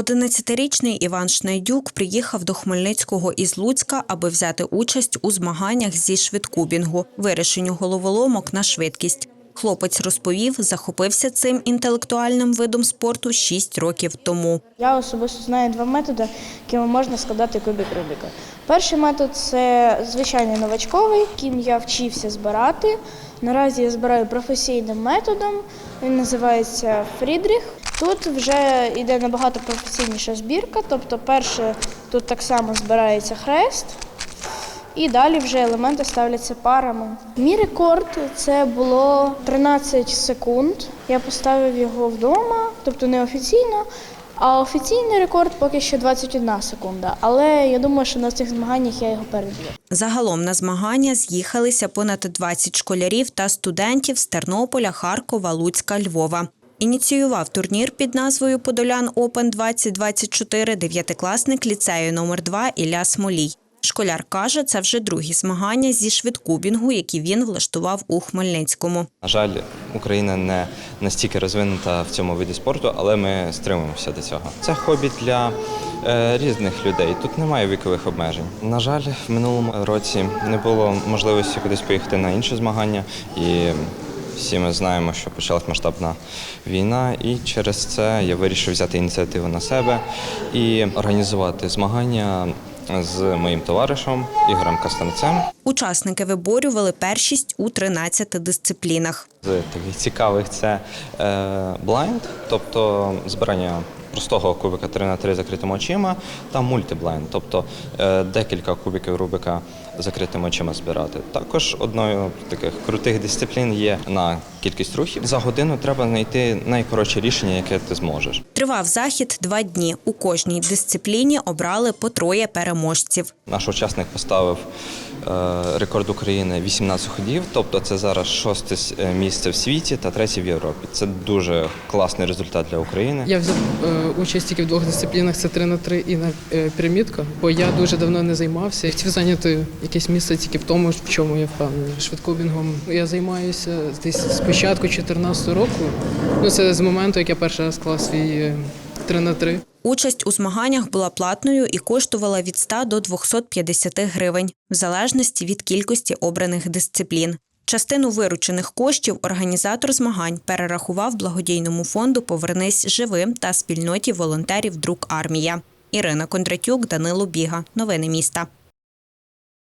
11-річний Іван Шнайдюк приїхав до Хмельницького із Луцька, аби взяти участь у змаганнях зі швидкубінгу, вирішенню головоломок на швидкість. Хлопець розповів, захопився цим інтелектуальним видом спорту 6 років тому. Я особисто знаю два методи, якими можна складати кубик Рубіка. Перший метод це звичайний новачковий, яким я вчився збирати. Наразі я збираю професійним методом. Він називається Фрідріх. Тут вже йде набагато професійніша збірка. Тобто, перше тут так само збирається хрест. І далі вже елементи ставляться парами. Мій рекорд це було 13 секунд. Я поставив його вдома, тобто неофіційно. А офіційний рекорд поки що 21 секунда. Але я думаю, що на цих змаганнях я його переб'ю. Загалом на змагання з'їхалися понад 20 школярів та студентів з Тернополя, Харкова, Луцька, Львова. Ініціював турнір під назвою Подолян Опен 2024 дев'ятикласник ліцею номер 2 Ілля Смолій. Школяр каже, це вже другі змагання зі швидкубінгу, які він влаштував у Хмельницькому. На жаль, Україна не настільки розвинута в цьому виді спорту, але ми стримуємося до цього. Це хобі для е, різних людей. Тут немає вікових обмежень. На жаль, в минулому році не було можливості кудись поїхати на інші змагання, і всі ми знаємо, що почалась масштабна війна, і через це я вирішив взяти ініціативу на себе і організувати змагання з моїм товаришем Ігорем Кастанцем. Учасники виборювали першість у 13 дисциплінах. З таких цікавих це е, блайнд, тобто збирання простого кубика 3 на 3 закритими очима, та мультиблайнд, тобто е, декілька кубиків Рубика закритими очима збирати. Також одною з таких крутих дисциплін є на кількість рухів. За годину треба знайти найкоротше рішення, яке ти зможеш. Тривав захід два дні. У кожній дисципліні обрали по троє переможців. Наш учасник поставив рекорд України 18 ходів, тобто це зараз шосте е, місце в світі та третє в Європі. Це дуже класний результат для України. Я взяв е, участь тільки в двох дисциплінах це 3 на 3 і на е, пірамідка, бо я дуже давно не займався. Я хотів зайняти якесь місце тільки в тому, в чому я впевнений. Швидкобінгом я займаюся десь з початку 2014 року. Ну це з моменту, як я перший раз склав свій е, 3 на 3. Участь у змаганнях була платною і коштувала від 100 до 250 гривень, в залежності від кількості обраних дисциплін. Частину виручених коштів організатор змагань перерахував благодійному фонду Повернись живим та спільноті волонтерів Друк Армія. Ірина Кондратюк, Данило Біга. Новини міста.